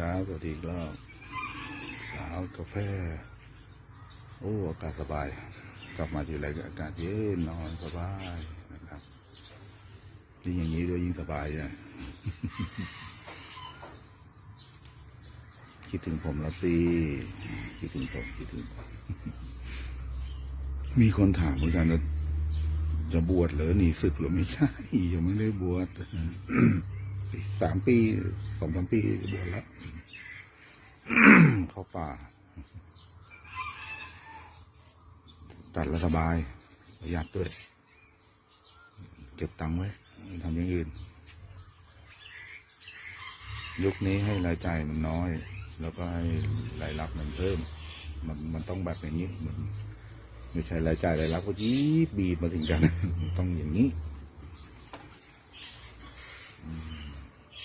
ครับสวัสดีรอบเช้ากาแฟ โอ้ อากาศสบาย กลับมาทีไรก็อากาศเย็นนอนสบายนะครับยิ่งอย่างนี้ด้วยยิ่งสบายนะคิดถึงผมแล้วสิ คิดถึงผม คิดถึงผม มีคนถามเหมือนกันว่าจะบวชเหรือหนีศึกหรือไม่ใช่ ยังไม่ได้บวชสามปีสองสามปีบวชแล้ว ป่า ตัดแล้วสบายประหยัดด้วย เก็บตังค์ไว้ทำอย่างอื่น ยุคนี้ให้รายจ่ายมันน้อย แล้วก็ให้รายรับมันเพิ่ม มันมันต้องแบบอย่างนี้มันไม่ใช่รายจ่ายรายรับก็ยีบบีบมาถึงกัน ต้องอย่างนี้